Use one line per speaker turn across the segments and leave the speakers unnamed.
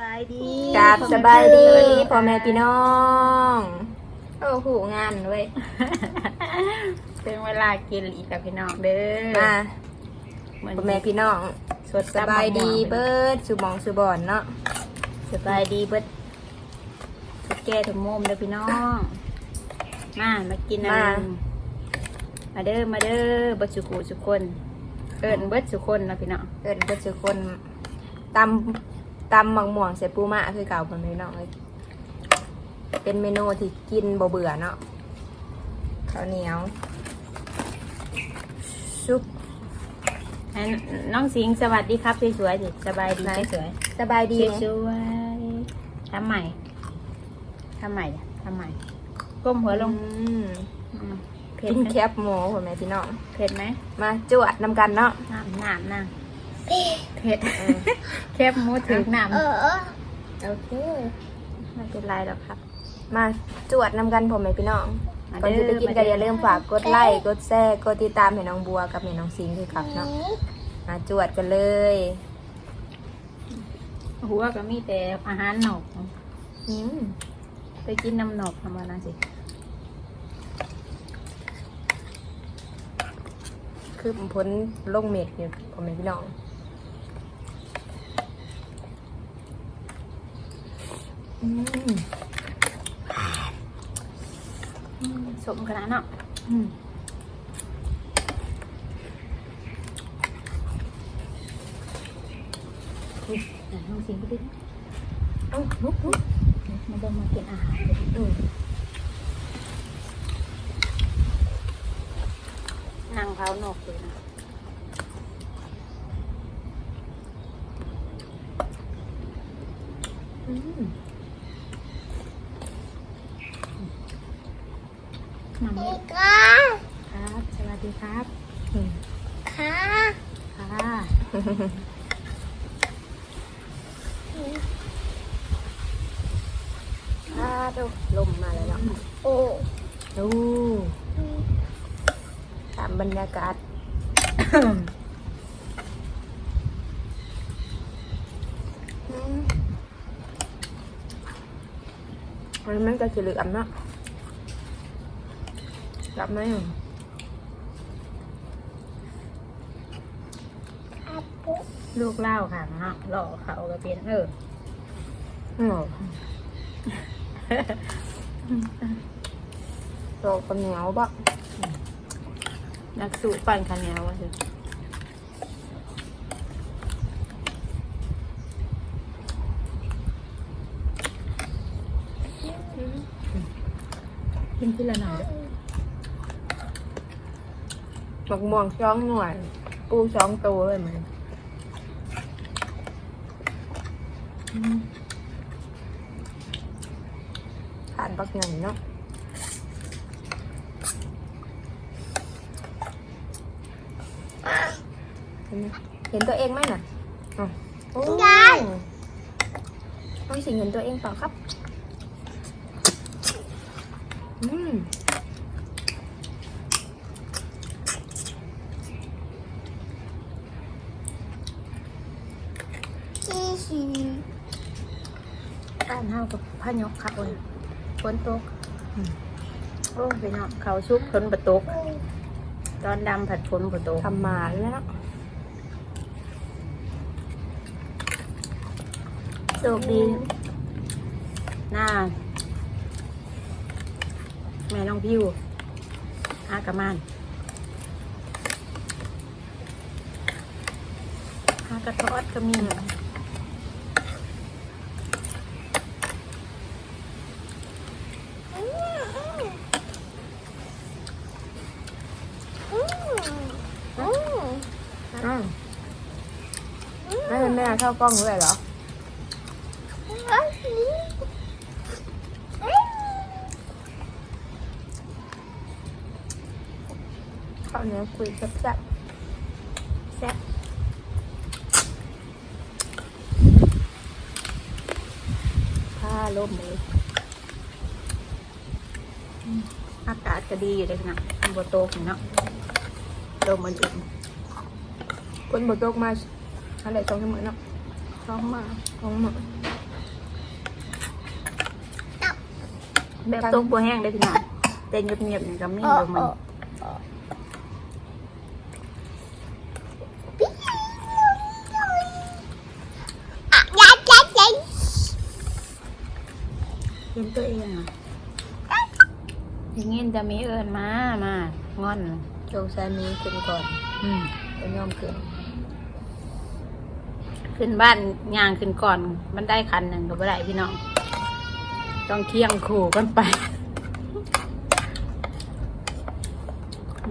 บายดี
กับสบายดีพ่อแม่พี่น้อง โอ้โหงานเว้ย
ถึงเวลากินอีกกับพี่น้องเด้อ
มา
เหมือน
พ่อแม่พี่น้อง
สด
สบายดีเบิดสุหมองสุบอนเนาะ
สบายดีเบิดสุดแก่ถึงมุมเด้อพี่น้อง มามากินน้ำมาเด้อมาเด้อเบิดสุขุสุกคน เอิญเบิดสุคนนะพี่น้อง
เอินเบิดสุคนตำ ตำหมักม่วงใส่ปูมะคือเก่าพ่อแม่พี่น้องเลยเป็นเมนูที่กินบ่เบื่อเนาะข้าวเหนียวซุป
อันน้องสิงห์สวัสดีครับสวยๆสิสบายดี
ไหน
สวย
สบาย
ๆ
ดีไหม
สวยๆทำใหม่ทำใหม่ทำใหม่ก้มหัวลง
อืม
อืมเผ็ด
กิน
ไหม
แคบหมูพ่อแม่พี่น้อง
เผ็ดไหม
มาจวดนำกันเนาะ
น้ำน้ำน้ำ เผ็ดแคบหมูถึงน้ำ
โอเค
ไม่เป็นไรหรอกครับ
มาจวดนำกันพ่อแม่พี่น้อง
มา
ก่อน
เด้
ที่
อ
จะกิน
มา
ก็
เด้อ
อย่าลืมฝากกดไลค์กดแชร์กดติดตามให้น้องบัวกับให้น้องสิงห์คือครับเนาะมาจวดกันเลย
หัวก็มีแต่อาหารหนก
อืม
ไปกินน้ำหนกทำมานะสิ
คือผมพ้นลงเม็ดอยู่พ่อแม่พี่น้องอืม
สมขนาดเนาะ
อืม
อะน้องสิงก็ดิ
เอ้าลุกลุก
มาเดินมากินอาหารเลย
อืม
นั่งเท้าหนกเลยนะ
อืม
นั่งเลย
ค่ะ
ครับ สวัสดี ครับ
อืม
ค่ะ
ค่ะ
อ่าดูลมมาแล้วเนาะ
โอ้
ดูตามบรรยากาศอืมอันนี้มันก็จะเหลือมเนาะรับไหมอะ
อาปุ๊
ลูกเล่าค่ะเนาะหล่อเขาก็เป็นเออ
อืมโตกับเหนียวบะ
นักสู้ปั่นข้าวเหนียวว่าสิกินที่ละหน่อยเด้อ
หมักม่วงช้องหน่วย ปูช้องโตเลยมัน ทานปักหนึ่งเนาะเห็นไหมเห็นตัวเองไหมน่ะอ๋อโอ้ยน้องสิงเห็นตัวเองเปล่าครับ อืม
ที่สี
บ้าน เฮากับพะยกเขาเลยฝนตกโอ้ไปเนาะเขาชุบฝนประตก ตอนดำผัดฝนประตก
ทำมาแล้วเนาะ
โชคดีหน้าแม่น้องพิวอากะมานอากระทอดก็มี
อืมอืม
อืม ไม่เป็นเข้ากล้องด้วยเหรอข้าวเหนียวคุยแซ่บแซ่บแซ่บผ้าล่มเลย
อากาศก็ดีอยู่เลยนะบัวโตกเนาะลมมันอุ่น
คนบดโลกมา อะไรตรงเสมอเนา
องมา
องมือ
แบบต้มบัวแห้งได้พี่น้องแต่เงียบๆเนี่ยก็มีลงมันเห็นตัวเองอะอย่างงี้ยจะมีเอิญมา มางอน
โจงแซมีขึ้นก่อน
อืม
เปยอมขึ้น
ขึ้นบ้านย่างขึ้นก่อนมันได้คันหนึ่งก็ไม่ได้พี่น้อง ต้องเคียงขู่กันไป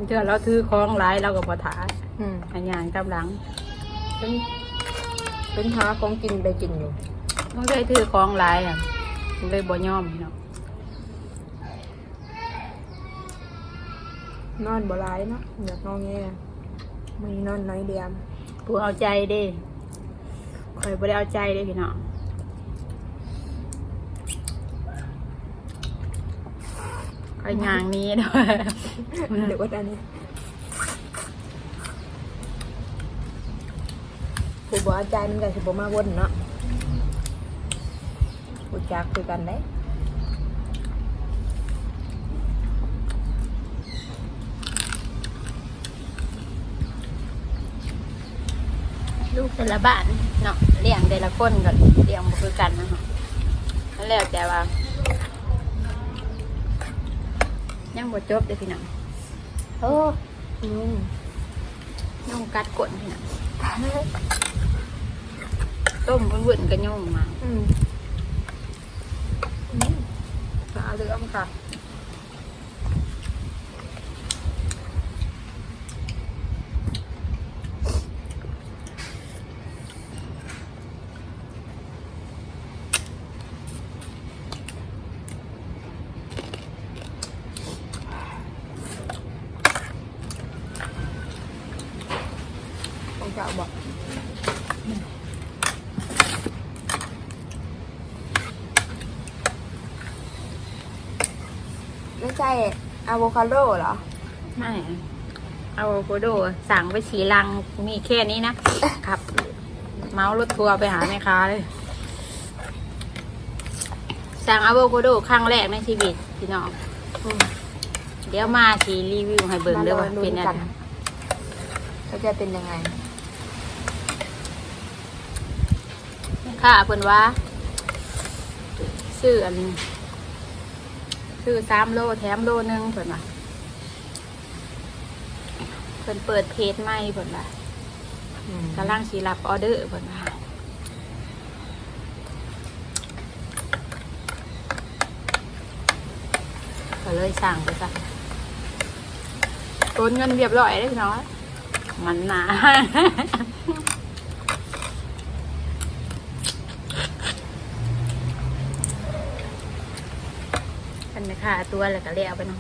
เจอเราถือของหลายเราก็พอถา
อืม
อันย่างกำลัง
เป็นเป็นหาของกินไปกินอยู่
มันได้ถือของหลายอะมันเลยบ่ยอมพี่น้อง
นอนบ่ร้ายเนาะอยากนอนแง่ไม่นอนน้อยเดียม
ผู้เอาใจเด้ คอยบ่ได้เอาใจเด้พี่น้องคอยย่างนี้ด้วย
เดี๋ยวว่าอันนี้ผู้บอกอาจมันก็สิบ่มาวนเนาะผู้จักคือกันได้
ลูกแต่ละบ้านเนาะเลี้ยงแต่ละคนก็เลี้ยงบ่คือกันนะฮะนั่นแล้วแต่ว่า ยังบ่จบเด้อพี่น้องโอ้
อืม
ยุ่งกัดกดพี่น้องต้มวุ่นๆก็ยุ่งมา
อืมอืมปลาเหลือมค่ะ ของเจ้าบอก ไม่ใช่อะโวคาโดเหรอ
ไม่เอาโคโดสั่งไปสีลังมีแค่นี้นะ ครับ เมารถทัวร์ไปหาแม่ค้าเลย สั่งอะโวคาโดครั้งแรกในชีวิตพี่น้อง
อืม
เดี๋ยวมาสีรีวิวให้เบิ่งเด้อว่าเป็นอะไร
เขาจะเป็นยังไง
ค่ะเพิ่นว่าซื้ออันซื้อสามโลแถมโลนึงเพิ่นว่าเพิ่นเปิดเพจใหม่เพิ่นว่ากำลังสีรับออเดอร์เพิ่นว่าก็เลยสั่งไปซะโอนเงินเรียบร้อยเลยพี่น้องมันหนา นไหมค่ะตัวแล้วก็เลี้ยวไปน้อง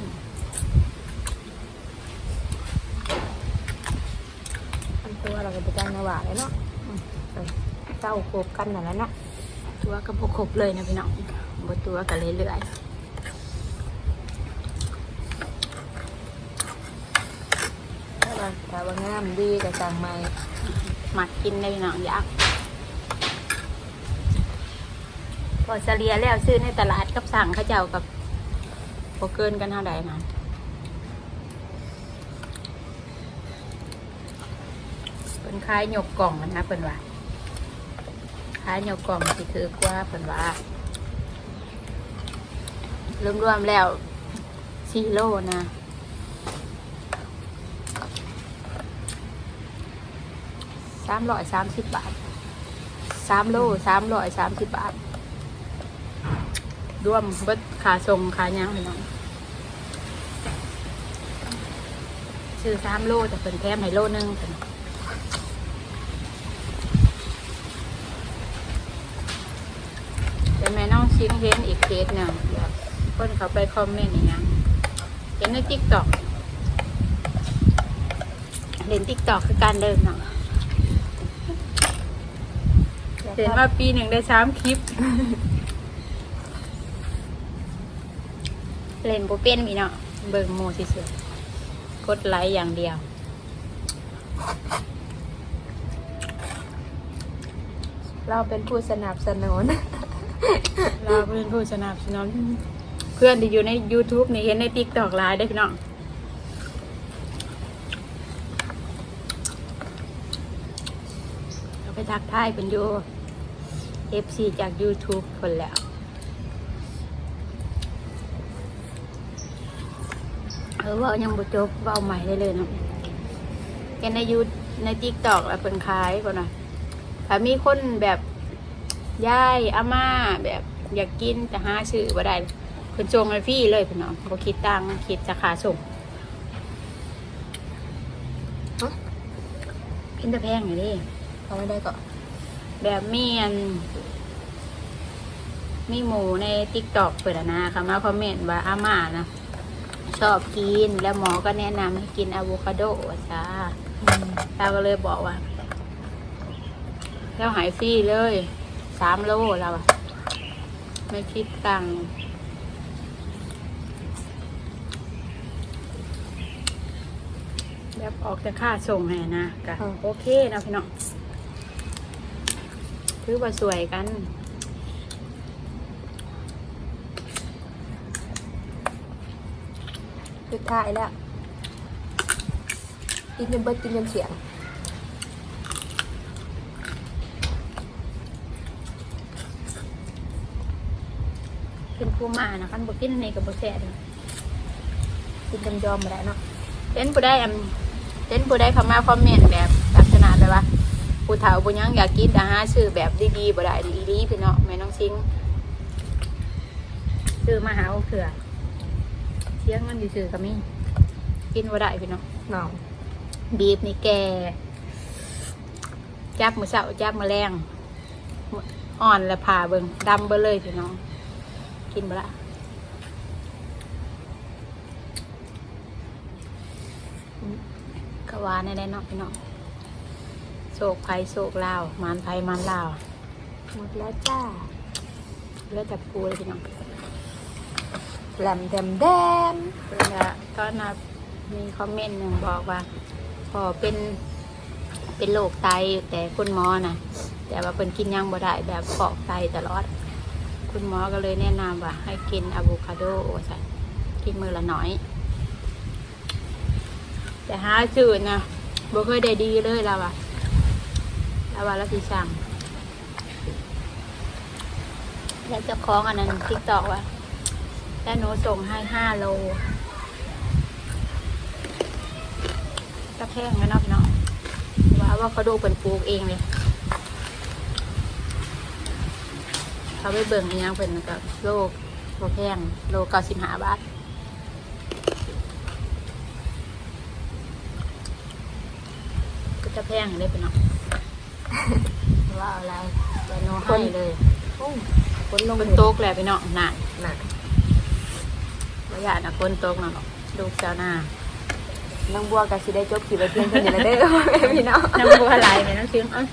อันตัวเราก็ไปจ้างนาวาเลยเนาะอืมไปเจ้าโคบกันนั่นแหละเนาะ
ตัวก็บครบเลยนะพี่น้องบตัวก็เรื่อย
ถ้าว่าถ้าว่างามดีก็สั่งใหม่
ๆมักกินได้พี่น้องอยากพอเฉลียแล้วซื้อในตลาดกับสั่งเข้าเจ้ากับ พอเกินกันเท่าใดนะเป็นคล้ายหยกกล่องนะเป็นว่าคล้ายหยกกล่องสิถือกว่าเป็นว่ารวมๆแล้วสี่โลนะสามร้อยสามสิบบาทสามโลสามร้อยสามสิบบาท รวมเบิดขาทรงขาย่างพี่น้องซื้อสามโลแต่เป็นแถมให้โลนึงเพิ่นแต่แม่น้องชิงเห็นอีกเคสหนึ่งคนเขาไปคอมเมนต์อย่างเห็นในติ๊กต็อกเห็นติ๊กต็อกคือการเดินเนาะเห็นว่าปีหนึ่งได้สามคลิป เล่นโปเป็นพี่เนาะเบิ่งโมสิสุดกดไลค์อย่างเดียว
เราเป็นผู้สนับสนุน
เราเป็นผู้สนับสนุนพื่อนที่อยู่ใน YouTube นี่เห็นใน TikTok หลายได้อพี่น้องเราไปทักทายเป็นอยู่ FC จาก YouTube คนแล้ว เออเว่ายังบ่จบเว่าใหม่ได้เลยเนาะเห็นในยูใน TikTok แล้วเพิ่นขายก่อนนะถ้ามีคนแบบยายอาม่าแบบอยากกินแต่หาซื้อบ่ได้เพิ่นส่งให้ฟรีเลยพี่น้องบ่คิดตังค์คิดราคาส่ง
ฮะ
กินแต่แพงอยู่เดิ
เขาไม่ได้ก็
แบบมีอันมีหมูใน TikTok เปิดอะนะค่ะมาคอมเมนต์ว่าอาม่านะ ชอบกิน แล้วหมอก็แนะนำให้กินอะโวคาโดจ้าเราก็เลยบอกว่าเราหายฟรีเลยสามโลเราอะไม่คิดตังค์แบบออกจากค่าส่งให้นะกะโอเคนะพี่น้องถือว่าสวยกัน
สุดท้ายแล้ว กินจนเบิดกินจนเสียง
เป็นผู้มานะคันบอกกินอันนี้กับบแซ่บเลย
กินจนยอมมาแล้วเนาะ
เป็นผู้ได้อันเป็นผู้ได้เข้ามาคอมเมนต์แบบลักษณะแบบว่าผู้เฒ่าผู้ยังอยากกินแต่หาซื้อแบบดีๆบ่ได้ดีดีพี่น้องแม่น้องซิงซื้อมาหาเอาเถื่อ เสียเงินอยู่ซื้อก็มีกินบ่ได้พี่น้อง
น้อง
บีบนี่แกจับมือเสาจับมือแรงอ่อนและผ่าเบิงดำเบอเลยพี่น้อง กินบ่ละกวานในได้เนาะพี่น้องโศกภัยโศกลาวมานภัยมานลาว
หมดแล้วจ้า
เลือดจับปูเลยพี่น้อง
แหลมแดมแดม
แล้วก็นะมีคอมเมนต์หนึ่งบอกว่า พอเป็นเป็นโรคไตแต่คุณหมอนะแต่ว่าเป็นกินยังบ่ได้แบบฟอกไตตลอด คุณหมอก็เลยแนะนำว่า ให้กินอะโวคาโดใส่กินมือละหน่อย แต่หาจืดนะบ่เคยได้ดีเลยเราอะเราว่าเราสิสั่งแล้วเจ้าของอันนั้นทิกตอกว่า แล้วหนูส่งให้ห้าโลก็แพงไหมเนาะพี่น้องว่าว่าเขาดูเป็นปลูกเองเลยเขาไปเบิ่งอีหยังเป็นกับโลกโลแพงโลเก้าสิบห้าบาทก็จะแพงเลยพี่น้องว่าเอาอะไรแต่โนให้เลย
โอ้คนลง
เป็นโต๊ะแหละพี่น้องน่ะ
หนัก
ไม่อยากนะคนโต๊ะน่ะหรอกลูกเจ้าหน้า
น้องบัวกับสิได้จบขีไปเพียงเท่านี้แล้วเด้อพี่น้อง
น้ำบัวไหลไหมน้ำซึ้งเอ้ย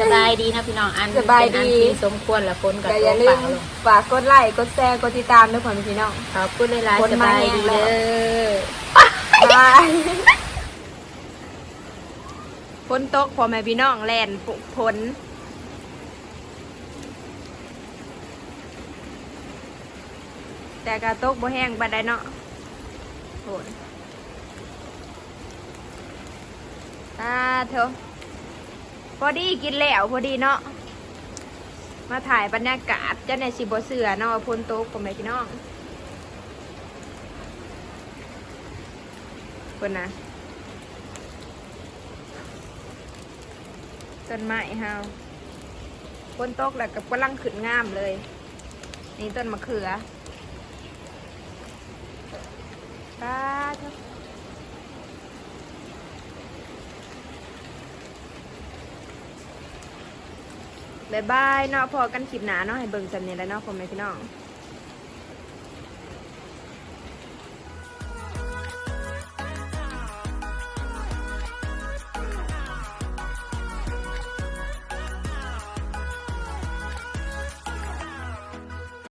สบายดีนะพี่น้องอัน
สบายดี
เป็นอันที่สมควรละคนกับ
แต่อ
ตัว
ย่าลื
เปล่ามลง
ฝากกดไลค์กดแชร์กดติดตามด้วยความพี่น้อง
ขอบคุณหลาย
คน
ๆส
มา
บาย
แห้ง
ดี
แล้
เล
ว
ย
บายฝนตกพอแม่พี่น้องแล่นฝน แต่กระตกบ่แห้งปานใดเนาะฝนตาเถอะพอดีกินแล้วพอดีเนาะ มาถ่ายบรรยากาศเจ้าในสิบเสือเนาะฝนโตกพอแม่พี่น้องคนนะต้นไม้เฮาฝนโตกแล้วก็กำลังขึ้นงามเลย นี่ต้นมะเขือ้าเถอะบายบายเนาะพอกันคลิปหนาเนาะให้เบิ่งจำเนี่ยแล้วเนาะพ่อแม่พี่น้อง